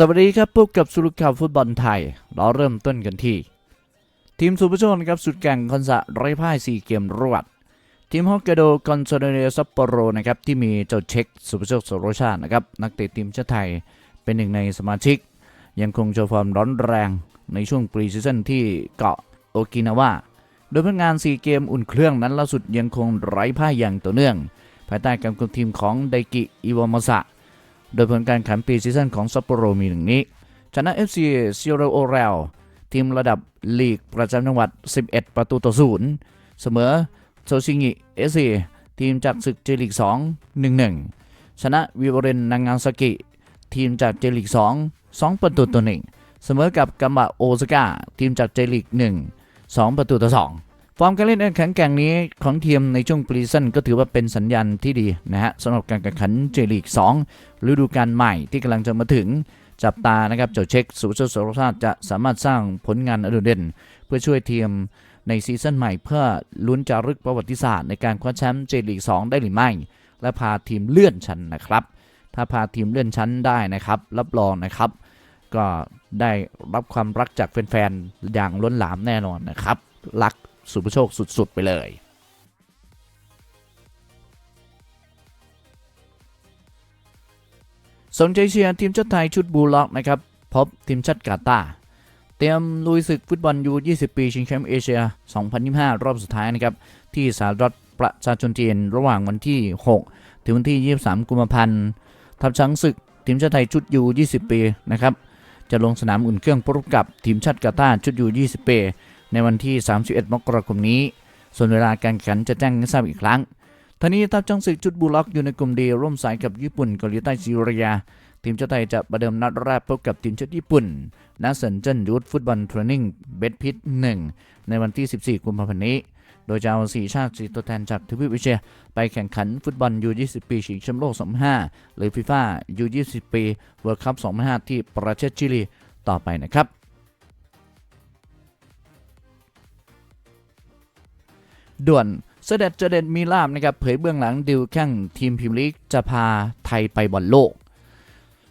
สวัสดีครับพบกับสุรุข่าวฟุตบอลไทย เราเริ่มต้นกันที่ ทีมสุภโชนครับสุดแก่งคอนซะไร้พ่าย 4 เกมรวด ทีมฮอกไกโดคอนโซเดเรซัปโปโรนะครับที่มีเจ้าเช็คสุภโชคโสโรชาตินะครับนักเตะทีมชาติไทยเป็นหนึ่งในสมาชิก ยังคงโชว์ฟอร์มร้อนแรงในช่วงปรีซีซั่นที่เกาะโอกินาวาโดยผลงาน 4 เกมอุ่นเครื่องนั้นล่าสุดยังคงไร้พ่ายอย่างต่อเนื่อง ภายใต้การคุมทีมของไดกิอิวามะสะ โดยผลการแข่งปีซีซั่นของซัปโปโรมีหนึ่งนี้ ชนะ FC ซิโรโอเรลทีมระดับลีกประจำจังหวัด 11 ประตูต่อศูนย์เสมอโซชิงิเอซีทีมจากศึกเจลีก2 1-1 ชนะวิวเรนนางางซากิ ทีมจากเจลีก2 2 ประตูต่อหนึ่งเสมอกับกัมบะโอซาก้าทีมจากเจลีก1 2 ประตูต่อ2 ฟอร์มการเล่นแข็งแกร่งนี้ของทีมในช่วงปรีซีซั่นก็ถือว่าเป็นสัญญาณที่ดีนะฮะสำหรับการแข่งขันเจลีก 2 ฤดูกาลใหม่ที่กำลังจะมาถึงจับตานะครับเจ้าเช็คสุโชคโสรชาติจะสามารถสร้างผลงานอดดเด่น เพื่อช่วยทีมในซีซั่นใหม่เพื่อลุ้นจารึกประวัติศาสตร์ในการคว้าแชมป์เจลีก 2 ได้หรือไม่ และพาทีมเลื่อนชั้นนะครับ ถ้าพาทีมเลื่อนชั้นได้นะครับ รับรองนะครับ ก็ได้รับความรักจากแฟนๆอย่างล้นหลามแน่นอนนะครับรัก สุภโชคสุด ๆ ไปเลยสนใจเชียร์ทีมชาติไทยชุดบูลล็อกนะครับ พบทีมชาติกาตาร์เตรียมลุยศึกฟุตบอลยู 20 ปี ชิงแชมป์เอเชีย 2025 รอบสุดท้ายนะครับ ที่สหรัฐประชาชนจีนระหว่างวันที่ 6 ถึงวันที่ 23 กุมภาพันธ์ทัพช้างศึกทีมชาติไทยชุดยู 20 ปีนะครับ จะลงสนามอุ่นเครื่องพบกับทีมชาติกาตาร์ชุดยู 20 ปี ในวันที่ 31 มกราคมนี้ ส่วนเวลาการแข่งขันจะแจ้งให้ทราบอีกครั้งท่านี้ทัพช้างศึกชุดบูลล็อกอยู่ในกลุ่มดีร่วมสายกับญี่ปุ่นเกาหลีใต้ซีเรีย ทีมชาติไทยจะประเดิมนัดแรกพบกับทีมชาติญี่ปุ่นณเซนเจนยูทฟุตบอลเทรนนิ่งเบดพิทหนึ่งในวันที่ 14 กุมภาพันธ์นี้ โดยจะเอาสีชาติสีตัวแทนจากทวีปเอเชีย ไปแข่งขันฟุตบอลยู20 ปีชิงแชมป์โลก 2005 หรือฟีฟ่ายู20 ปีเวิลด์คัพ 2005 ที่ประเทศชิลีต่อไปนะครับ ด่วนเสด็จเจเด็ดมีลาบนะครับเผยเบื้องหลังดิวแข่งทีมพรีเมียร์ลีกจะพาไทยไปบอลโลก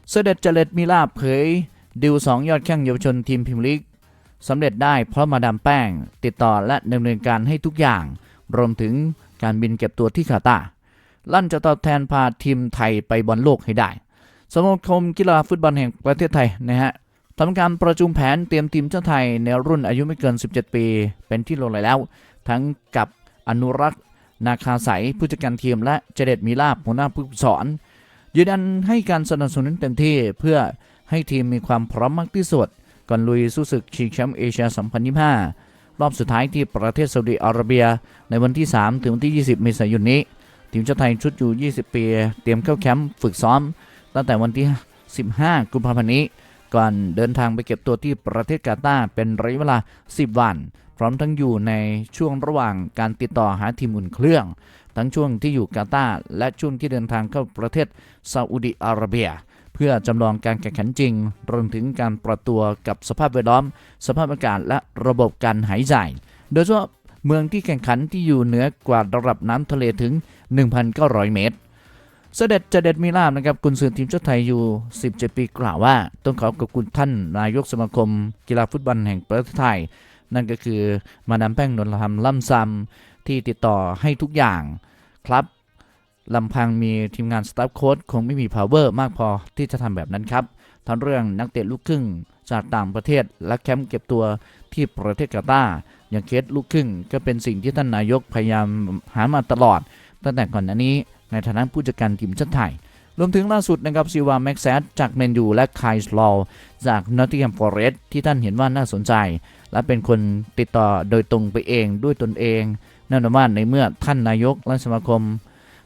เสด็จเจเด็ดมีลาบเผยดิวสองยอดแข้งเยาวชนทีมพรีเมียร์ลีกสำเร็จได้เพราะมาดามแป้ง ติดต่อและดำเนินการให้ทุกอย่าง รวมถึงการบินเก็บตัวที่คาตาลั่นจะตอบแทนพาทีมไทยไปบอลโลกให้ได้ สมาคมกีฬาฟุตบอลแห่งประเทศไทยนะฮะทำการประชุมแผนเตรียมทีมชาติไทยในรุ่นอายุไม่เกิน 17 ปี เป็นที่ลงเลยแล้ว ทั้งกับ อนุรักษ์ นาคาใสผู้จัดการทีมและเจเดตมีลาบหัวหน้าผู้ฝึกสอน ยืนยันให้การสนับสนุนเต็มที่เพื่อให้ทีมมีความพร้อมมากที่สุด ก่อนลุยสู้ศึกชิงแชมป์เอเชีย 2025 รอบสุดท้ายที่ประเทศซาอุดิอาระเบีย ในวันที่ 3 ถึงวันที่ 20 เมษายนนี้ ทีมชาติไทยชุดอยู่ 20 ปี เตรียมเข้าแคมป์ฝึกซ้อม ตั้งแต่วันที่ 15 กุมภาพันธ์นี้ ก่อนเดินทางไปเก็บตัวที่ประเทศกาตาร์เป็นระยะเวลา 10 วัน พร้อมทั้งอยู่ในช่วงระหว่างการติดต่อหาทีมอุ่นเครื่อง ทั้งช่วงที่อยู่กาตาร์และช่วงที่เดินทางเข้าประเทศซาอุดิอาระเบีย เพื่อจำลองการแข่งขันจริง รวมถึงการปรับตัวกับสภาพแวดล้อม สภาพอากาศและระบบการหายใจ โดยเฉพาะเมืองที่แข่งขันที่อยู่เหนือกว่าระดับน้ำทะเลถึง 1,900 เมตร เสด็จเจเด็ดมีลาบนะครับกุนซือทีมชาติไทยอยู่ 17 ปีกล่าวว่า ต้องขอขอบคุณท่านนายกสมาคม กีฬาฟุตบอลแห่งประเทศไทย นั่นก็คือมาดามแป้งนนทธรรมล่ำซำที่ติดต่อให้ทุกอย่างครับลำพังมีทีมงานสตาฟโค้ชคงไม่มี power มากพอที่จะทำแบบนั้นครับทั้งเรื่องนักเตะลูกครึ่งจากต่างประเทศและแคมป์เก็บตัวที่ประเทศกาตาร์อย่างเคสลูกครึ่งก็เป็นสิ่งที่ท่านนายกพยายามหามาตลอด ตั้งแต่ก่อนหน้านี้ ในฐานะผู้จัดการทีมชาติไทย รวมถึงล่าสุดนะครับซิวาแม็กแซดจากแมนยูและไคส์ลอจากนอตติงแฮมฟอเรสที่ท่านเห็นว่าน่าสนใจ และเป็นคนติดต่อโดยตรงไปเองด้วยตนเองแน่นหมายว่าในเมื่อท่านนายกและสมาคม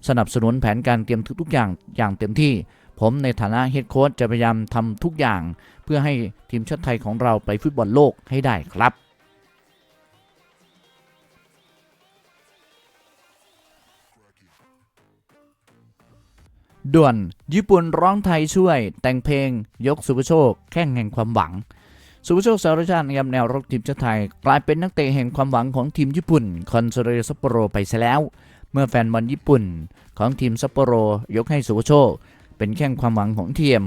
สนับสนุนแผนการเตรียมทุกๆอย่างอย่างเต็มที่ ผมในฐานะเฮดโค้ชจะพยายามทำทุกอย่าง เพื่อให้ทีมชาติไทยของเราไปฟุตบอลโลกให้ได้ครับ ด่วน ญี่ปุ่นร้องไทยช่วย แต่งเพลง ยกสุภโชค แข่งแห่งความหวัง สุภโชคสารชาตินะครับแนวรกทีมชาติไทย กลายเป็นนักเตะแห่งความหวังของทีมญี่ปุ่น คอนโซเรซัปโปโรไปซะแล้ว เมื่อแฟนบอลญี่ปุ่น ของทีมซัปโปโรยกให้สุภโชค เป็นแข้งความหวังของทีม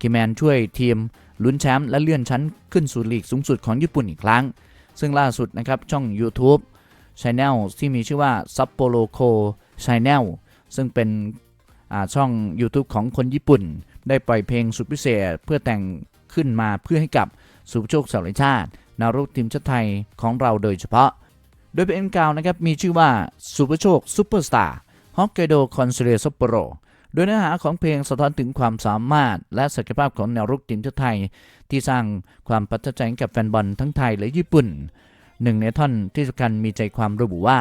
คิแมนช่วยทีมลุ้นแชมป์และเลื่อนชั้นขึ้นสู่ลีกสูงสุดของญี่ปุ่นอีกครั้ง ซึ่งล่าสุดนะครับช่อง YouTube Channel ที่มีชื่อว่า Sapporo Co Channel ซึ่งเป็น ช่อง YouTube ของคนญี่ปุ่น ได้ปล่อยเพลงสุดพิเศษ เพื่อแต่งขึ้นมาเพื่อให้กับสุภโชคสารชาตินารุทีมชาติไทยของเราโดยเฉพาะ โดยเพลงกล่าวนะครับมีชื่อว่าสุภโชคซูเปอร์สตาร์ฮอกไกโดคอนเซเรซัปโปโรโดยเนื้อหาของเพลงสะท้อนถึงความสามารถ และศักยภาพของแนวรุกทีมชาติไทย ที่สร้างความประทับใจกับแฟนบอลทั้งไทยและญี่ปุ่นหนึ่งในท่อนที่สำคัญมีใจความระบุว่า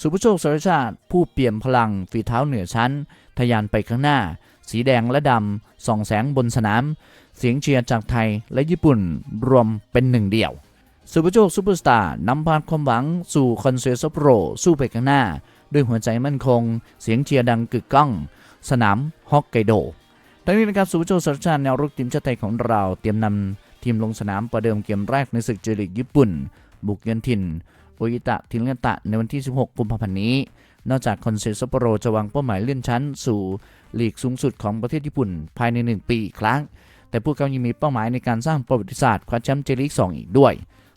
สุภโชคสารชาติผู้เปี่ยมพลังฝีเท้าเหนือชั้น ทะยานไปข้างหน้า สีแดงและดำส่องแสงบนสนาม เสียงเชียร์จากไทยและญี่ปุ่นรวมเป็นหนึ่งเดียวสุภโชคซูเปอร์สตาร์นำพาความหวังสู่คอนเสิร์ตโปรสู้ไปข้างหน้า ด้วยหัวใจมั่นคง เสียงเชียร์ดังกึกก้อง สนามฮอกไกโดทั้งนี้นะครับสุภโชคสารชาติแนวรุกทีมชาติไทยของเราเตรียมนำทีมลงสนามประเดิมเกมแรกในศึกเจลีกญี่ปุ่น บุกเยือนถิ่นโออิตะทินเกตะในวันที่ 16 กุมภาพันธ์นี้ นอกจากคอนเสิร์ตซัปโปโรจะวางเป้าหมายเลื่อนชั้น สู่ลีกสูงสุดของประเทศญี่ปุ่น ภายใน 1 ปีอีกครั้ง แต่พวกเขายังมีเป้าหมายในการสร้างประวัติศาสตร์คว้าแชมป์เจลีก2อีกด้วย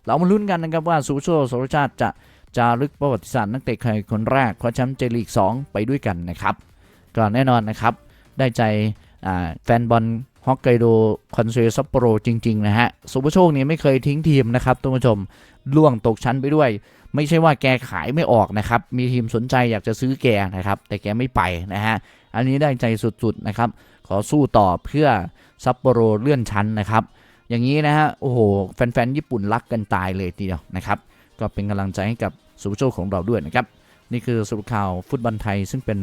เรามาลุ้นกันนะครับว่าสุภโชคสรชาติจะจารึกประวัติศาสตร์นักเตะไทยคนแรกคว้าแชมป์เจลีก2ไปด้วยกันนะครับก็แน่นอนนะครับ ได้ใจแฟนบอล ฮอกไกโดคอนเซซัปโปโรจริง ๆ นะฮะสุภโชคเนี่ยไม่เคยทิ้งทีมนะครับท่านผู้ชมล่วงตกชั้นไปด้วย ไม่ใช่ว่าแกขายไม่ออกนะครับ มีทีมสนใจอยากจะซื้อแกนะครับ แต่แกไม่ไปนะฮะ อันนี้ได้ใจสุดๆนะครับ ขอสู้ต่อเพื่อซัปโปโรเลื่อนชั้นนะครับ อย่างนี้นะฮะ โอ้โห แฟนๆ ญี่ปุ่นรักกันตายเลยทีเดียวนะครับ ก็เป็นกำลังใจให้กับสุภโชคของเราด้วยนะครับ นี่คือสรุปข่าวฟุตบอลไทยซึ่งเป็น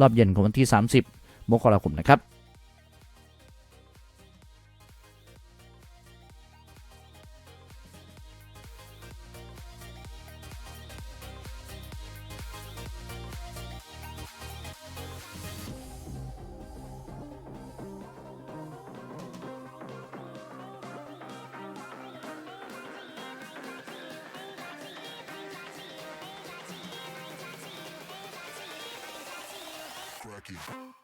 รอบเย็นของวันที่ 30 มกราคมนะครับ Rocky.